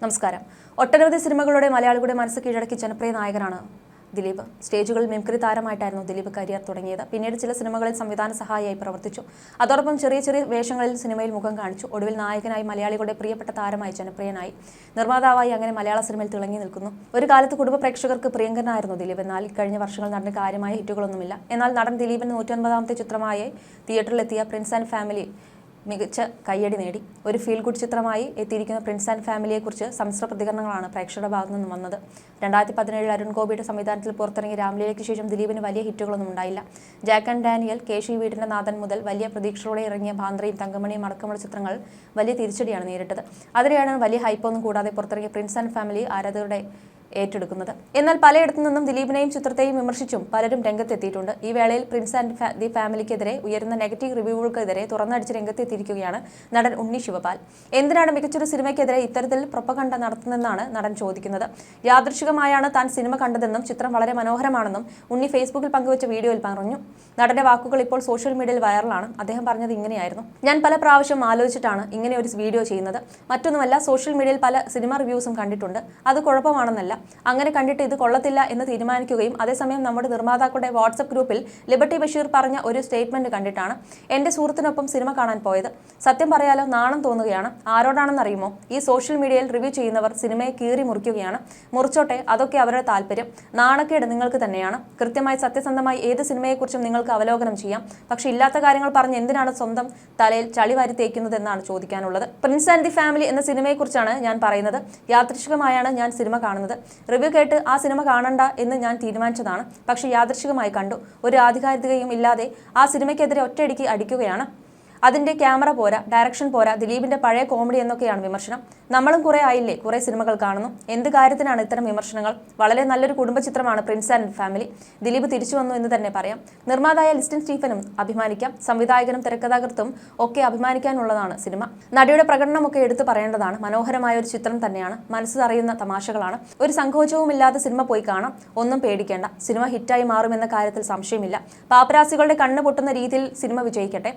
നമസ്കാരം. ഒട്ടനവധി സിനിമകളുടെ മലയാളികളുടെ മനസ്സ് കീഴടക്കി ജനപ്രിയ നായകനാണ് ദിലീപ്. സ്റ്റേജുകളിൽ മിംക്രി താരമായിട്ടായിരുന്നു ദിലീപ് കരിയർ തുടങ്ങിയത്. പിന്നീട് ചില സിനിമകളിൽ സംവിധാന സഹായിയായി പ്രവർത്തിച്ചു. അതോടൊപ്പം ചെറിയ ചെറിയ വേഷങ്ങളിൽ സിനിമയിൽ മുഖം കാണിച്ചു. ഒടുവിൽ നായകനായി മലയാളികളുടെ പ്രിയപ്പെട്ട താരമായി ജനപ്രിയനായി. നിർമ്മാതാവായി അങ്ങനെ മലയാള സിനിമയിൽ തിളങ്ങി നിൽക്കുന്നു. ഒരു കാലത്ത് കുടുംബ പ്രേക്ഷകർക്ക് പ്രിയങ്കരനായിരുന്നു ദിലീപ്. എന്നാൽ കഴിഞ്ഞ വർഷങ്ങൾ നടന്ന കാര്യമായ ഹിറ്റുകളൊന്നുമില്ല. എന്നാൽ നടൻ ദിലീപിന് നൂറ്റൊൻപതാമത്തെ ചിത്രമായി തിയേറ്ററിലെത്തിയ പ്രിൻസ് ആൻഡ് ഫാമിലി മികച്ച കയ്യടി നേടി. ഒരു ഫീൽ ഗുഡ് ചിത്രമായി എത്തിയിരിക്കുന്ന പ്രിൻസ് ആൻഡ് ഫാമിലിയെക്കുറിച്ച് സമ്മിശ്ര പ്രതികരണങ്ങളാണ് പ്രേക്ഷകരുടെ ഭാഗത്തു നിന്നും വന്നത്. രണ്ടായിരത്തി പതിനേഴിൽ അരുൺ ഗോപിയുടെ സംവിധാനത്തിൽ പുറത്തിറങ്ങിയ രാംലീലയ്ക്ക് ശേഷം ദിലീപിന് വലിയ ഹിറ്റുകളൊന്നും ഉണ്ടായില്ല. ജാക്ക് ആൻഡ് ഡാനിയൽ കേശി വീടിന്റെ നാഥൻ മുതൽ വലിയ പ്രതീക്ഷയോടെ ഇറങ്ങിയ ഭാന്ത്രയും തങ്കമണിയും അടക്കമുള്ള ചിത്രങ്ങൾ വലിയ തിരിച്ചടിയാണ് നേരിട്ടത്. അതിനെയാണ് വലിയ ഹൈപ്പൊന്നും കൂടാതെ പുറത്തിറങ്ങിയ പ്രിൻസ് ആൻഡ് ഫാമിലി ആരാധകരുടെ ഏറ്റെടുക്കുന്നത്. എന്നാൽ പലയിടത്തു നിന്നും ദിലീപിനെയും ചിത്രത്തെയും വിമർശിച്ചും പലരും രംഗത്തെത്തിയിട്ടുണ്ട്. ഈ വേളയിൽ പ്രിൻസ് ആൻഡ് ദി ഫാമിലിക്കെതിരെ ഉയരുന്ന നെഗറ്റീവ് റിവ്യൂകൾക്കെതിരെ തുറന്നടിച്ച് രംഗത്തെത്തിയിരിക്കുകയാണ് നടൻ ഉണ്ണി ശിവപാൽ. എന്തിനാണ് മികച്ചൊരു സിനിമയ്ക്കെതിരെ ഇത്തരത്തിൽ പ്രൊപ്പകണ്ട നടത്തുന്നതെന്നാണ് നടൻ ചോദിക്കുന്നത്. യാദൃശികമായാണ് താൻ സിനിമ കണ്ടതെന്നും ചിത്രം വളരെ മനോഹരമാണെന്നും ഉണ്ണി ഫേസ്ബുക്കിൽ പങ്കുവച്ച വീഡിയോയിൽ പറഞ്ഞു. നടന്റെ വാക്കുകൾ ഇപ്പോൾ സോഷ്യൽ മീഡിയയിൽ വൈറലാണ്. അദ്ദേഹം പറഞ്ഞത് ഇങ്ങനെയായിരുന്നു. ഞാൻ പല പ്രാവശ്യം ആലോചിച്ചിട്ടാണ് ഇങ്ങനെ ഒരു വീഡിയോ ചെയ്യുന്നത്. മറ്റൊന്നുമല്ല സോഷ്യൽ മീഡിയയിൽ പല സിനിമ റിവ്യൂസും കണ്ടിട്ടുണ്ട്. അത് കുഴപ്പമാണെന്നല്ല. അങ്ങനെ കണ്ടിട്ട് ഇത് കൊള്ളത്തില്ല എന്ന് തീരുമാനിക്കുകയും അതേസമയം നമ്മുടെ നിർമ്മാതാക്കളുടെ വാട്സപ്പ് ഗ്രൂപ്പിൽ ലിബർട്ടി ബഷീർ പറഞ്ഞ ഒരു സ്റ്റേറ്റ്മെന്റ് കണ്ടിട്ടാണ് എന്റെ സുഹൃത്തിനൊപ്പം സിനിമ കാണാൻ പോയത്. സത്യം പറയാലോ നാണം തോന്നുകയാണ്. ആരോടാണെന്നറിയുമോ ഈ സോഷ്യൽ മീഡിയയിൽ റിവ്യൂ ചെയ്യുന്നവർ സിനിമയെ കീറി മുറിക്കുകയാണ്. മുറിച്ചോട്ടെ അതൊക്കെ അവരുടെ താല്പര്യം. നാണക്കേട് നിങ്ങൾക്ക് തന്നെയാണ്. കൃത്യമായി സത്യസന്ധമായി ഏത് സിനിമയെക്കുറിച്ചും നിങ്ങൾക്ക് അവലോകനം ചെയ്യാം. പക്ഷേ ഇല്ലാത്ത കാര്യങ്ങൾ പറഞ്ഞ് എന്തിനാണ് സ്വന്തം തലയിൽ ചളി വാരി തേക്കുന്നത് എന്നാണ് ചോദിക്കാനുള്ളത്. പ്രിൻസ് ആൻഡ് ദി ഫാമിലി എന്ന സിനിമയെക്കുറിച്ചാണ് ഞാൻ പറയുന്നത്. യാദൃശികമായാണ് ഞാൻ സിനിമ കാണുന്നത്. റിവ്യൂ കേട്ട് ആ സിനിമ കാണണ്ട എന്ന് ഞാൻ തീരുമാനിച്ചതാണ്. പക്ഷേ യാദൃശികമായി കണ്ടു. ഒരു ആധികാരികതയും ഇല്ലാതെ ആ സിനിമയ്ക്കെതിരെ ഒറ്റയടിക്ക് അടിക്കുകയാണ് അതിന്റെ ക്യാമറ പോരാ ഡയറക്ഷൻ പോരാ ദിലീപിന്റെ പഴയ കോമഡി എന്നൊക്കെയാണ് വിമർശനം. നമ്മളും കുറെ ആയില്ലേ? കുറെ സിനിമകൾ കാണുന്നു. എന്ത് കാര്യത്തിനാണ് ഇത്തരം വിമർശനങ്ങൾ? വളരെ നല്ലൊരു കുടുംബ ചിത്രമാണ് പ്രിൻസ് ആൻഡ് ഫാമിലി ദിലീപ് തിരിച്ചു വന്നു എന്ന് തന്നെ പറയാം. നിർമ്മാതായ ലിസ്റ്റൻ സ്റ്റീഫനും അഭിമാനിക്കാം. സംവിധായകനും തിരക്കഥാകൃത്തും ഒക്കെ അഭിമാനിക്കാനുള്ളതാണ് സിനിമ. നടിയുടെ പ്രകടനമൊക്കെ എടുത്തു പറയേണ്ടതാണ്. മനോഹരമായ ഒരു ചിത്രം തന്നെയാണ്. മനസ്സ് അറിയുന്ന തമാശകളാണ്. ഒരു സങ്കോചവുമില്ലാതെ സിനിമ പോയി കാണാം. ഒന്നും പേടിക്കേണ്ട. സിനിമ ഹിറ്റായി മാറുമെന്ന കാര്യത്തിൽ സംശയമില്ല. പാപ്പരാസികളുടെ കണ്ണ് പൊട്ടുന്ന രീതിയിൽ സിനിമ വിജയിക്കട്ടെ.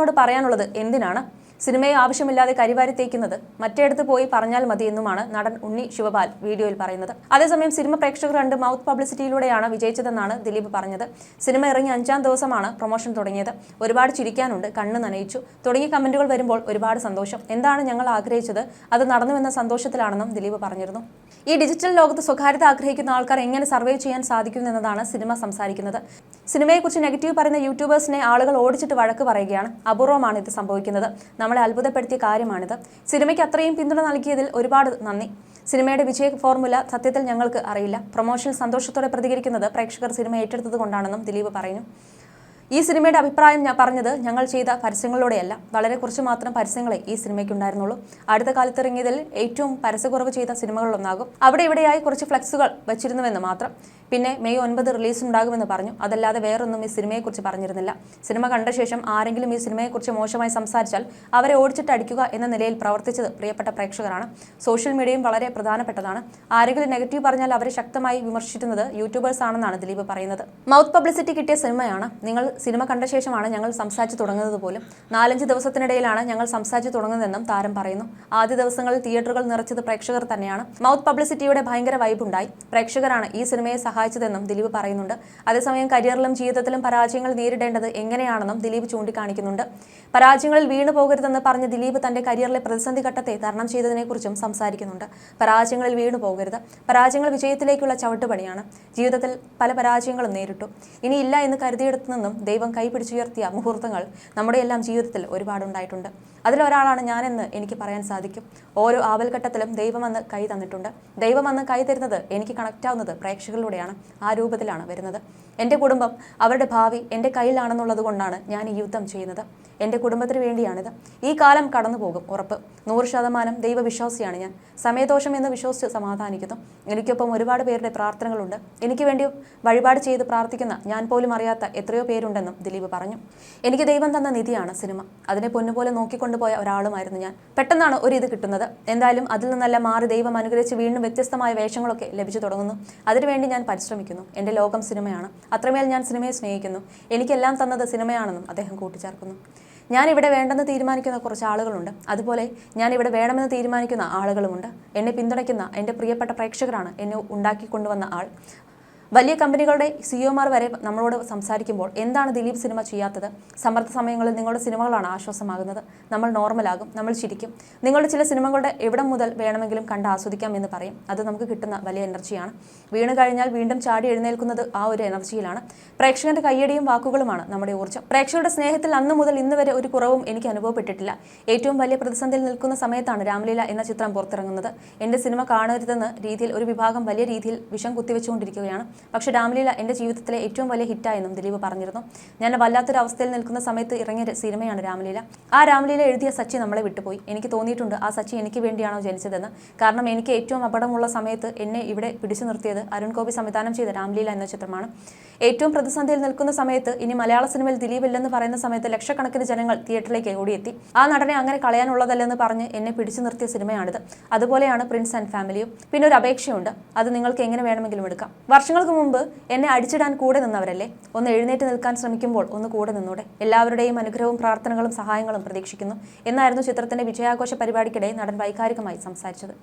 റിവ്യൂവേഴ്സിനോട് പറയാനുള്ളത് എന്തിനാണ്? സിനിമയെ ആവശ്യമില്ലാതെ കരിവാരി തേക്കുന്നത്. മറ്റേടത്ത് പോയി പറഞ്ഞാൽ മതി എന്നുമാണ് നടൻ ഉണ്ണി ശിവപാൽ വീഡിയോയിൽ പറയുന്നത്. അതേസമയം സിനിമ പ്രേക്ഷകർ രണ്ട് മൗത്ത് പബ്ലിസിറ്റിയിലൂടെയാണ് വിജയിച്ചതെന്നാണ് ദിലീപ് പറഞ്ഞത്. സിനിമ ഇറങ്ങി അഞ്ചാം ദിവസമാണ് പ്രൊമോഷൻ തുടങ്ങിയത്. ഒരുപാട് ചിരിക്കാനുണ്ട് കണ്ണ് നനയിച്ചു. തുടങ്ങിയ കമന്റുകൾ വരുമ്പോൾ ഒരുപാട് സന്തോഷം. എന്താണ് ഞങ്ങൾ ആഗ്രഹിച്ചത്? അത് നടന്നുവെന്ന സന്തോഷത്തിലാണെന്നും ദിലീപ് പറഞ്ഞിരുന്നു. ഈ ഡിജിറ്റൽ ലോകത്ത് സ്വകാര്യത ആഗ്രഹിക്കുന്ന ആൾക്കാർ എങ്ങനെ സർവേ ചെയ്യാൻ സാധിക്കും എന്നതാണ് സിനിമ സംസാരിക്കുന്നത്. സിനിമയെക്കുറിച്ച് നെഗറ്റീവ് പറയുന്ന യൂട്യൂബേഴ്സിനെ ആളുകൾ ഓടിച്ചിട്ട് വഴക്ക് പറയുകയാണ്. അപൂർവമാണ് ഇത് സംഭവിക്കുന്നത്. നമ്മളെ അത്ഭുതപ്പെടുത്തിയ കാര്യമാണിത്. സിനിമയ്ക്ക് അത്രയും പിന്തുണ നൽകിയതിൽ ഒരുപാട് നന്ദി. സിനിമയുടെ വിജയ ഫോർമുല സത്യത്തിൽ ഞങ്ങൾക്ക് അറിയില്ല. പ്രൊമോഷൻ സന്തോഷത്തോടെ പ്രതികരിക്കുന്നത് പ്രേക്ഷകർ സിനിമ ഏറ്റെടുത്തത് കൊണ്ടാണെന്നും ദിലീപ് പറഞ്ഞു ഈ സിനിമയുടെ അഭിപ്രായം ഞാൻ പറഞ്ഞത് ഞങ്ങൾ ചെയ്ത പരസ്യങ്ങളിലൂടെയല്ല. വളരെ കുറച്ച് മാത്രം പരസ്യങ്ങളെ ഈ സിനിമയ്ക്ക് ഉണ്ടായിരുന്നുള്ളൂ. അടുത്ത കാലത്ത് ഇറങ്ങിയതിൽ ഏറ്റവും പരസ്യക്കുറവ് ചെയ്ത സിനിമകളിലൊന്നാകും. അവിടെ ഇവിടെയായി കുറച്ച് ഫ്ലെക്സുകൾ വെച്ചിരുന്നുവെന്ന് മാത്രം. പിന്നെ മെയ് ഒൻപത് റിലീസ് ഉണ്ടാകുമെന്ന് പറഞ്ഞു. അതല്ലാതെ വേറൊന്നും ഈ സിനിമയെക്കുറിച്ച് പറഞ്ഞിരുന്നില്ല. സിനിമ കണ്ട ശേഷം ആരെങ്കിലും ഈ സിനിമയെക്കുറിച്ച് മോശമായി സംസാരിച്ചാൽ അവരെ ഓടിച്ചിട്ട് അടിക്കുക എന്ന നിലയിൽ പ്രവർത്തിച്ചത് പ്രിയപ്പെട്ട പ്രേക്ഷകരാണ്. സോഷ്യൽ മീഡിയയും വളരെ പ്രധാനപ്പെട്ടതാണ്. ആരെങ്കിലും നെഗറ്റീവ് പറഞ്ഞാൽ അവരെ ശക്തമായി വിമർശിക്കുന്നത് യൂട്യൂബേഴ്സ് ആണെന്നാണ് ദിലീപ് പറയുന്നത്. മൗത്ത് പബ്ലിസിറ്റി കിട്ടിയ സിനിമയാണ്. നിങ്ങൾ സിനിമ കണ്ട ശേഷമാണ് ഞങ്ങൾ സംസാരിച്ച് തുടങ്ങുന്നത് പോലും. നാലഞ്ച് ദിവസത്തിനിടയിലാണ് ഞങ്ങൾ സംസാരിച്ച് തുടങ്ങുന്നതെന്നും താരം പറയുന്നു. ആദ്യ ദിവസങ്ങളിൽ തിയേറ്ററുകൾ നിറച്ചത് പ്രേക്ഷകർ തന്നെയാണ്. മൗത്ത് പബ്ലിസിറ്റിയുടെ ഭയങ്കര വൈബ് ഉണ്ടായി. പ്രേക്ഷകരാണ് ഈ സിനിമയെ സഹായിച്ചതെന്നും ദിലീപ് പറയുന്നുണ്ട്. അതേസമയം കരിയറിലും ജീവിതത്തിലും പരാജയങ്ങൾ നേരിടേണ്ടത് എങ്ങനെയാണെന്നും ദിലീപ് ചൂണ്ടിക്കാണിക്കുന്നുണ്ട്. പരാജയങ്ങളിൽ വീണു പോകരുതെന്ന് പറഞ്ഞ ദിലീപ് തന്റെ കരിയറിലെ പ്രതിസന്ധി ഘട്ടത്തെ തരണം ചെയ്തതിനെക്കുറിച്ചും സംസാരിക്കുന്നുണ്ട്. പരാജയങ്ങളിൽ വീണു പോകരുത്. പരാജയങ്ങൾ വിജയത്തിലേക്കുള്ള ചവിട്ടുപടിയാണ്. ജീവിതത്തിൽ പല പരാജയങ്ങളും നേരിട്ടു. ഇനിയില്ല എന്ന് കരുതിയിടത്തു നിന്നും ദൈവം കൈപിടിച്ചുയർത്തിയ മുഹൂർത്തങ്ങൾ നമ്മുടെ എല്ലാം ജീവിതത്തിൽ ഒരുപാടുണ്ടായിട്ടുണ്ട്. അതിലൊരാളാണ് ഞാനെന്ന് എനിക്ക് പറയാൻ സാധിക്കും. ഓരോ ആവൽഘട്ടത്തിലും ദൈവം അന്ന് കൈ തന്നിട്ടുണ്ട്. ദൈവം അന്ന് കൈ തരുന്നത് എനിക്ക് കണക്റ്റാവുന്നത് പ്രേക്ഷകരിലൂടെയാണ്. ആ രൂപത്തിലാണ് വരുന്നത്. എന്റെ കുടുംബം അവരുടെ ഭാവി എന്റെ കയ്യിലാണെന്നുള്ളത് കൊണ്ടാണ് ഞാൻ ഈ യുദ്ധം ചെയ്യുന്നത്. എന്റെ കുടുംബത്തിന് വേണ്ടിയാണിത്. ഈ കാലം കടന്നു പോകും ഉറപ്പ്. നൂറ് ശതമാനം ദൈവവിശ്വാസിയാണ് ഞാൻ. സമയദോഷം എന്ന് വിശ്വസിച്ച് സമാധാനിക്കുന്നു. എനിക്കൊപ്പം ഒരുപാട് പേരുടെ പ്രാർത്ഥനകളുണ്ട്. എനിക്ക് വേണ്ടി വഴിപാട് ചെയ്ത് പ്രാർത്ഥിക്കുന്ന ഞാൻ പോലും അറിയാത്ത എത്രയോ പേരുണ്ടെന്നും ദിലീപ് പറഞ്ഞു. എനിക്ക് ദൈവം തന്ന നിധിയാണ് സിനിമ. അതിനെ പൊന്നുപോലെ നോക്കിക്കൊണ്ടുപോയ ഒരാളുമായിരുന്നു ഞാൻ. പെട്ടെന്നാണ് ഒരു ഇത് കിട്ടുന്നത്. എന്തായാലും അതിൽ നിന്നെല്ലാം മാറി ദൈവം അനുഗ്രഹിച്ച് വീണ്ടും വ്യത്യസ്തമായ വേഷങ്ങളൊക്കെ ലഭിച്ചു തുടങ്ങുന്നു. അതിനുവേണ്ടി ഞാൻ പരിശ്രമിക്കുന്നു. എന്റെ ലോകം സിനിമയാണ്. അത്രമേൽ ഞാൻ സിനിമയെ സ്നേഹിക്കുന്നു. എനിക്കെല്ലാം തന്നത് സിനിമയാണെന്നും അദ്ദേഹം കൂട്ടിച്ചേർക്കുന്നു. ഞാൻ ഇവിടെ വേണ്ടെന്ന് തീരുമാനിക്കുന്ന കുറച്ച് ആളുകളുണ്ട്. അതുപോലെ ഞാൻ ഇവിടെ വേണമെന്ന് തീരുമാനിക്കുന്ന ആളുകളുമുണ്ട്. എന്നെ പിന്തുണയ്ക്കുന്ന എന്റെ പ്രിയപ്പെട്ട പ്രേക്ഷകരാണ് എന്നെ ഉണ്ടാക്കിക്കൊണ്ടുവന്ന ആൾ. വലിയ കമ്പനികളുടെ സിഇഒമാർ വരെ നമ്മളോട് സംസാരിക്കുമ്പോൾ എന്താണ് ദിലീപ് സിനിമ ചെയ്യാത്തത്? സമ്മർദ്ദ സമയങ്ങളിൽ നിങ്ങളുടെ സിനിമകളാണ് ആശ്വാസമാകുന്നത്. നമ്മൾ നോർമലാകും നമ്മൾ ചിരിക്കും. നിങ്ങളുടെ ചില സിനിമകളുടെ എവിടം മുതൽ വേണമെങ്കിലും കണ്ട് ആസ്വദിക്കാം എന്ന് പറയും. അത് നമുക്ക് കിട്ടുന്ന വലിയ എനർജിയാണ്. വീണ് കഴിഞ്ഞാൽ വീണ്ടും ചാടി എഴുന്നേൽക്കുന്നത് ആ ഒരു എനർജിയിലാണ്. പ്രേക്ഷകന്റെ കയ്യടിയും വാക്കുകളുമാണ് നമ്മുടെ ഊർജം. പ്രേക്ഷകരുടെ സ്നേഹത്തിൽ അന്ന് മുതൽ ഇന്ന് വരെ ഒരു കുറവും എനിക്ക് അനുഭവപ്പെട്ടിട്ടില്ല. ഏറ്റവും വലിയ പ്രതിസന്ധിയിൽ നിൽക്കുന്ന സമയത്താണ് രാംലീല എന്ന ചിത്രം പുറത്തിറങ്ങുന്നത്. എന്റെ സിനിമ കാണരുതെന്ന രീതിയിൽ ഒരു വിഭാഗം വലിയ രീതിയിൽ വിഷം കുത്തിവെച്ചുകൊണ്ടിരിക്കുകയാണ്. പക്ഷേ രാംലീല എന്റെ ജീവിതത്തിലെ ഏറ്റവും വലിയ ഹിറ്റായെന്നും ദിലീപ് പറഞ്ഞിരുന്നു. ഞാൻ വല്ലാത്തൊരു അവസ്ഥയിൽ നിൽക്കുന്ന സമയത്ത് ഇറങ്ങിയ സിനിമയാണ് രാംലീല ആ രാംലീല എഴുതിയ സച്ചി നമ്മളെ വിട്ടുപോയി. എനിക്ക് തോന്നിയിട്ടുണ്ട് ആ സച്ചി എനിക്ക് വേണ്ടിയാണോ ജനിച്ചതെന്ന്. കാരണം എനിക്ക് ഏറ്റവും അപകടമുള്ള സമയത്ത് എന്നെ ഇവിടെ പിടിച്ചു നിർത്തിയത് അരുൺ ഗോപി സംവിധാനം ചെയ്ത രാംലീല എന്ന ചിത്രമാണ്. ഏറ്റവും പ്രതിസന്ധിയിൽ നിൽക്കുന്ന സമയത്ത് ഇനി മലയാള സിനിമയിൽ ദിലീപ് ഇല്ലെന്ന് പറയുന്ന സമയത്ത് ലക്ഷക്കണക്കിന് ജനങ്ങൾ തിയേറ്ററിലേക്ക് ഓടിയെത്തി. ആ നടനെ അങ്ങനെ കളയാനുള്ളതല്ലെന്ന് പറഞ്ഞ് എന്നെ പിടിച്ചു നിർത്തിയ സിനിമയാണിത്. അതുപോലെയാണ് പ്രിൻസ് ആൻഡ് ഫാമിലിയും. പിന്നെ ഒരു അപേക്ഷയുണ്ട്. അത് നിങ്ങൾക്ക് എങ്ങനെ വേണമെങ്കിലും എടുക്കാം. വർഷങ്ങൾക്ക് മുമ്പ് എന്നെ അടിച്ചിടാൻ കൂടെ നിന്നവരല്ലേ? ഒന്ന് എഴുന്നേറ്റ് നിൽക്കാൻ ശ്രമിക്കുമ്പോൾ ഒന്ന് കൂടെ നിന്നൂടെ. എല്ലാവരുടെയും അനുഗ്രഹവും പ്രാർത്ഥനകളും സഹായങ്ങളും പ്രതീക്ഷിക്കുന്നു. എന്നായിരുന്നു ചിത്രത്തിന്റെ വിജയാഘോഷ പരിപാടിക്കിടെ നടൻ വൈകാരികമായി സംസാരിച്ചത്.